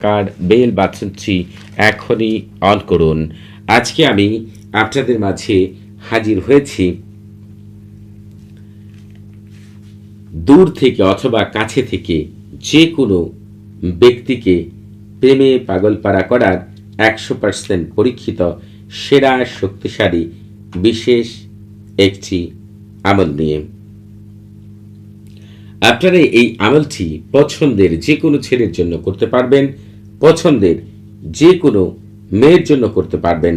কার bell বাটনটি এখনই on করুন। আজকে আমি আপনাদের মাঝে হাজির হয়েছি দূর থেকে অথবা কাছে থেকে যে কোনো ব্যক্তিকে প্রেমে পাগলপাড়া করার একশো পার্সেন্ট পরীক্ষিত, সেরা, শক্তিশালী, বিশেষ একটি আমল নিয়ে। আপনারা এই আমলটি পছন্দের যে কোনো ছেলের জন্য করতে পারবেন। পছন্দের যে কোনো মেয়ের জন্য করতে পারবেন,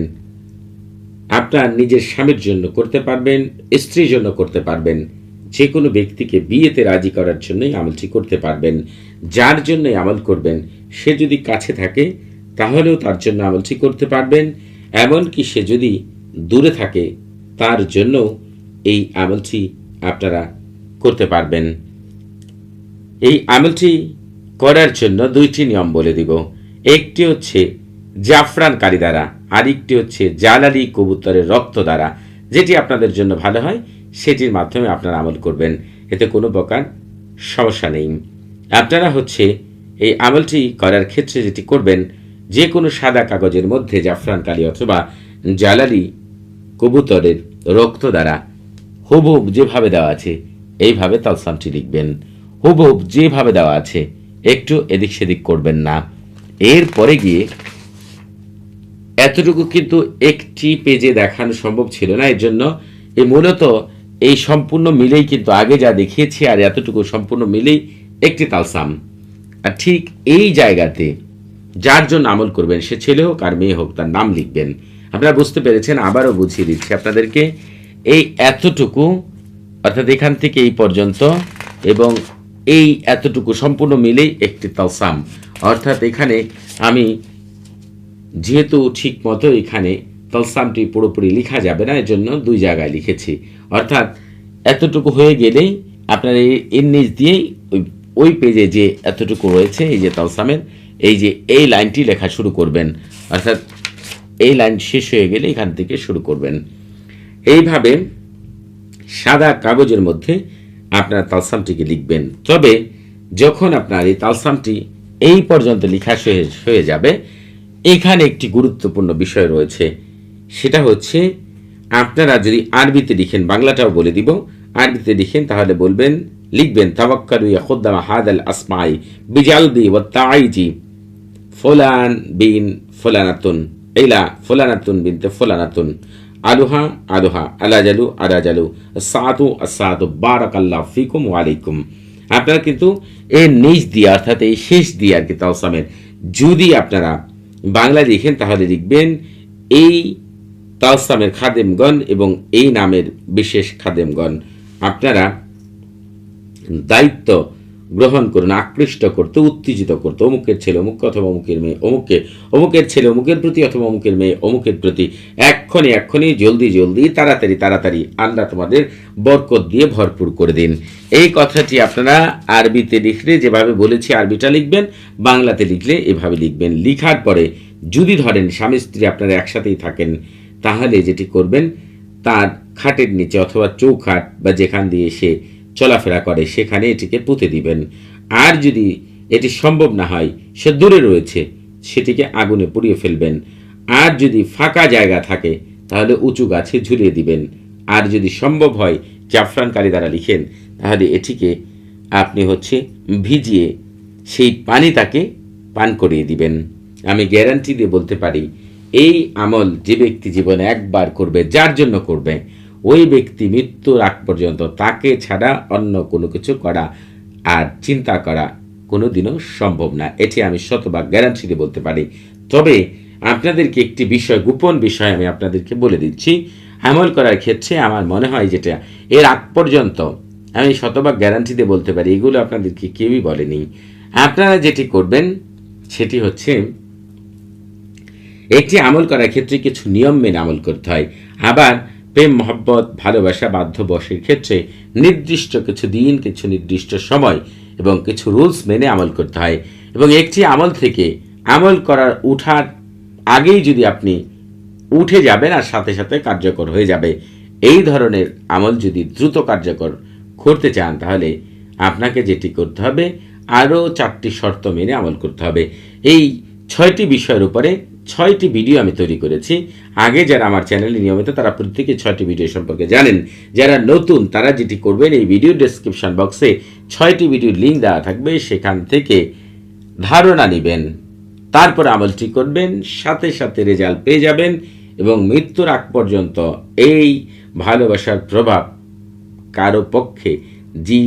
আপনার নিজের স্বামীর জন্য করতে পারবেন, স্ত্রীর জন্য করতে পারবেন, যে কোনো ব্যক্তিকে বিয়েতে রাজি করার জন্যই আমলটি করতে পারবেন। যার জন্য আমল করবেন, সে যদি কাছে থাকে, তাহলেও তার জন্য আমলটি করতে পারবেন। এমনকি সে যদি দূরে থাকে, তার জন্য এই আমলটি আপনারা করতে পারবেন। এই আমলটি করার জন্য দুইটি নিয়ম বলে দিব। একটি হচ্ছে জাফরান কারি দ্বারা আরেকটি হচ্ছে জালালি কবুতরের রক্ত দ্বারা। যেটি আপনাদের জন্য ভালো হয়, সেটির মাধ্যমে আপনারা আমল করবেন। এতে কোনো প্রকার সমস্যা নেই। আপনারা হচ্ছে এই আমলটি করার ক্ষেত্রে যেটি করবেন, যে কোনো সাদা কাগজের মধ্যে জাফরান কালি অথবা জালালি কবুতরের রক্ত দ্বারা হুবহুব যেভাবে দেওয়া আছে, এইভাবে তালসামটি লিখবেন। হুবহুব যেভাবে দেওয়া আছে একটু এদিক সেদিক করবেন না। এরপরে গিয়ে এতটুকু কিন্তু একটি পেজে দেখানো সম্ভব ছিল না, এর জন্য এই মূলত এই সম্পূর্ণ মিলেই কিন্তু আগে যা দেখিয়েছি আর এতটুকু সম্পূর্ণ মিলেই একটি তালসাম। আর ঠিক এই জায়গাতে যার জন্য আমল করবেন, সে ছেলে হোক আর মেয়ে হোক, তার নাম লিখবেন। আপনারা বুঝতে পেরেছেন, আবারও বুঝিয়ে দিচ্ছি আপনাদেরকে, এই এতটুকু, অর্থাৎ এখান থেকে এই পর্যন্ত, এবং এই এতটুকু সম্পূর্ণ মিলেই একটি তালসাম। অর্থাৎ এখানে আমি যেহেতু ঠিক মতো এখানে তলসামটি পুরোপুরি লেখা যাবে না এর জন্য দুই জায়গায় লিখেছি। অর্থাৎ এতটুকু হয়ে গেলেই আপনার এই এর নিচ দিয়েই ওই ওই পেজে যে এতটুকু রয়েছে, এই যে তলসামের, এই যে এই লাইনটি লেখা শুরু করবেন। অর্থাৎ এই লাইন শেষ হয়ে গেলে এখান থেকে শুরু করবেন। এইভাবে সাদা কাগজের মধ্যে আপনার তালসামটিকে লিখবেন। তবে যখন আপনার এই তালসামটি এই পর্যন্ত লেখা হয়ে যাবে, এখানে একটি গুরুত্বপূর্ণ বিষয় রয়েছে। সেটা হচ্ছে, আপনারা যদি আরবিতে লিখেন, বাংলাটাও বলে দিব, আরবিতে লিখেন, তাহলে বলবেন, লিখবেন, তাওয়াক্কালু ইয়া খুদ্দামা হাদাল আসমাই বিজালদি ওয়া তাইজি, ফুলান বিন ফুলানাতুন, ইলা ফুলানাতুন বিনতে ফুলানাতুন। আলুহা আলুহা আলাজালু আলাজালু সাতু আসাতু বারাকাল্লাহ ফিকুম ওয়ালাইকুম আপনারা কিন্তু এর নিচ দিয়ে, অর্থাৎ এই শেষ দিয়ে আর কি তাওসামের, যদি আপনারা বাংলা লিখেন, তাহলে লিখবেন এই তাওসামের খাদেমগণ এবং এই নামের বিশেষ খাদেমগণ। আপনারা দায়িত্ব গ্রহণ করুন, আকৃষ্ট করতে, উত্তেজিত করতে, অমুকের ছেলে, অমুক অথবা অমুকের মেয়ে, অমুককে, অমুকের ছেলে, অমুকের প্রতি অথবা অমুকের মেয়ে, অমুকের প্রতি এক্ষণে এক্ষণে, জলদি জলদি, তাড়াতাড়ি তাড়াতাড়ি আল্লাহ তোমাদের বরকত দিয়ে ভরপুর করে দিন। এই কথাটি আপনারা আরবিতে লিখলে, যেভাবে বলেছি, আরবিটা লিখবেন, বাংলাতে লিখলে এভাবে লিখবেন। লিখার পরে যদি ধরেন স্বামী স্ত্রী আপনারা একসাথেই থাকেন, তাহলে যেটি করবেন, তার খাটের নিচে অথবা চৌখাট বা যেখান দিয়ে সে চলাফেরা করে, সেখানে এটিকে পুঁতে দিবেন। আর যদি এটি সম্ভব না হয়, সে দূরে রয়েছে, সেটিকে আগুনে পুড়িয়ে ফেলবেন। আর যদি ফাঁকা জায়গা থাকে, তাহলে উঁচু গাছে ঝুলিয়ে দিবেন। আর যদি সম্ভব হয়, জাফরানকারী দ্বারা লিখেন, তাহলে এটিকে আপনি হচ্ছে ভিজিয়ে সেই পানি তাকে পান করিয়ে দিবেন। আমি গ্যারান্টি দিয়ে বলতে পারি, এই আমল যে ব্যক্তি জীবনে একবার করবে, যার জন্য করবে ওই ব্যক্তি মৃত্যুর আগ পর্যন্ত তাকে ছাড়া অন্য কোনো কিছু করা আর চিন্তা করা কোনোদিনও সম্ভব না। এটি আমি শতভাগ গ্যারান্টি দিয়ে বলতে পারি। তবে আপনাদেরকে একটি বিষয়, গোপন বিষয় আমি আপনাদেরকে বলে দিচ্ছি। আমল করার ক্ষেত্রে আমার মনে হয় যেটা, এর আগ পর্যন্ত আমি শতভাগ গ্যারান্টি দিয়ে বলতে পারি, এগুলো আপনাদেরকে কেউই বলেনি। আপনারা যেটি করবেন, সেটি হচ্ছে একটি আমল করার ক্ষেত্রে কিছু নিয়ম মেনে আমল করতে হয়। আবার প্রেম, মহব্বত, ভালোবাসা বাধ্য বসের ক্ষেত্রে নির্দিষ্ট কিছু দিন, কিছু নির্দিষ্ট সময় এবং কিছু রুলস মেনে আমল করতে হয়। এবং একটি আমল থেকে আমল করার উঠার আগেই যদি আপনি উঠে যাবেন আর সাথে সাথে কার্যকর হয়ে যাবে, এই ধরনের আমল যদি দ্রুত কার্যকর করতে চান, তাহলে আপনাকে যেটি করতে হবে, আরও চারটি শর্ত মেনে আমল করতে হবে। এই ছয়টি বিষয়ের উপরে ছয়টি ভিডিও আমি তৈরি করেছি। আগে যারা আমার চ্যানেলে নিয়মিত, তারা প্রত্যেকে ছয়টি ভিডিও সম্পর্কে জানেন। যারা নতুন, তারা যেটি করবেন, এই ভিডিও ডেসক্রিপশন বক্সে ছয়টি ভিডিওর লিঙ্ক দেওয়া থাকবে। সেখান থেকে ধারণা নেবেন, তারপর আমলটি করবেন, সাথে সাথে রেজাল্ট পেয়ে যাবেন এবং মৃত্যুর আগ পর্যন্ত এই ভালোবাসার প্রভাব কারও পক্ষে জি